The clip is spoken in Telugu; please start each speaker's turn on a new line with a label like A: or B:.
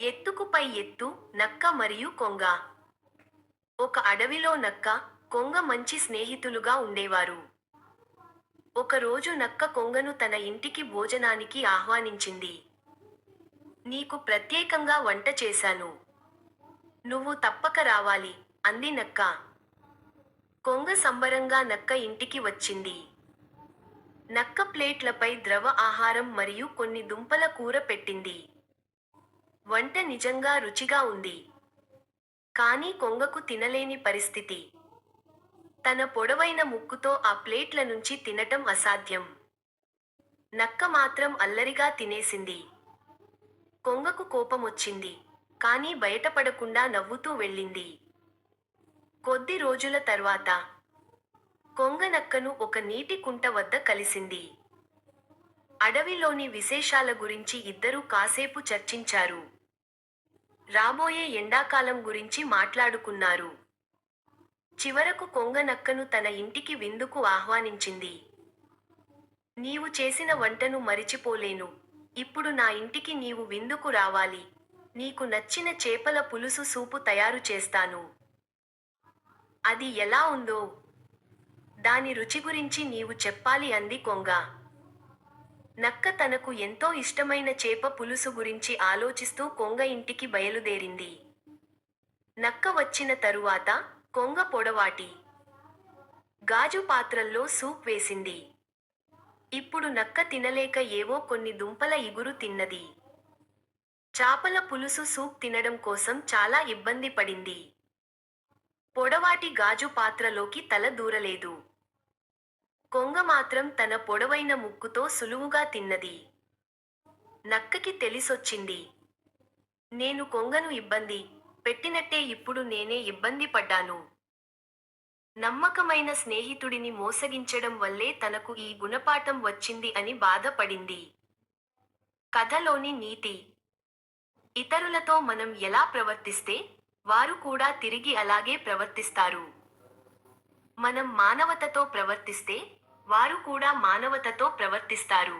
A: ఎత్తుకుపై ఎత్తు నక్క మరియు కొంగ. ఒక అడవిలో నక్క కొంగ మంచి స్నేహితులుగా ఉండేవారు. ఒకరోజు నక్క కొంగను తన ఇంటికి భోజనానికి ఆహ్వానించింది. నీకు ప్రత్యేకంగా వంట చేశాను. నువ్వు తప్పక రావాలి అంది నక్క. కొంగ సంబరంగా నక్క ఇంటికి వచ్చింది. నక్క ప్లేట్లపై ద్రవ ఆహారం మరియు కొన్ని దుంపల కూర పెట్టింది. వంట నిజంగా రుచిగా ఉంది. కానీ కొంగకు తినలేని పరిస్థితి. తన పొడవైన ముక్కుతో ఆ ప్లేట్ల నుంచి తినటం అసాధ్యం. నక్క మాత్రం అల్లరిగా తినేసింది. కొంగకు కోపమొచ్చింది. కానీ బయటపడకుండా నవ్వుతూ వెళ్ళింది. కొద్ది రోజుల తర్వాత కొంగ నక్కను ఒక నీటి కుంట వద్ద కలిసింది. అడవిలోని విశేషాల గురించి ఇద్దరూ కాసేపు చర్చించారు. రాబోయే ఎండాకాలం గురించి మాట్లాడుకున్నారు. చివరకు కొంగ నక్కను తన ఇంటికి విందుకు ఆహ్వానించింది. నీవు చేసిన వంటను మరిచిపోలేను. ఇప్పుడు నా ఇంటికి నీవు విందుకు రావాలి. నీకు నచ్చిన చేపల పులుసు సూపు తయారు చేస్తాను. అది ఎలా ఉందో? దాని రుచి గురించి నీవు చెప్పాలి అంది కొంగ. నక్క తనకు ఎంతో ఇష్టమైన చేప పులుసు గురించి ఆలోచిస్తూ కొంగ ఇంటికి బయలుదేరింది. నక్క వచ్చిన తరువాత కొంగ పొడవాటి గాజు పాత్రల్లో సూప్ వేసింది. ఇప్పుడు నక్క తినలేక ఏవో కొన్ని దుంపల ఇగురు తిన్నది. చాపల పులుసు సూప్ తినడం కోసం చాలా ఇబ్బంది పడింది. పొడవాటి గాజు పాత్రలోకి తల దూరలేదు. కొంగ మాత్రం తన పొడవైన ముక్కుతో సులువుగా తిన్నది. నక్కకి తెలిసొచ్చింది. నేను కొంగను ఇబ్బంది పెట్టినట్టే ఇప్పుడు నేనే ఇబ్బంది పడ్డాను. నమ్మకమైన స్నేహితుడిని మోసగించడం వల్లే తనకు ఈ గుణపాఠం వచ్చింది అని బాధపడింది. కథలోని నీతి. ఇతరులతో మనం ఎలా ప్రవర్తిస్తే వారు కూడా తిరిగి అలాగే ప్రవర్తిస్తారు. మనం మానవతతో ప్రవర్తిస్తే వారు కూడా మానవతతో ప్రవర్తిస్తారు.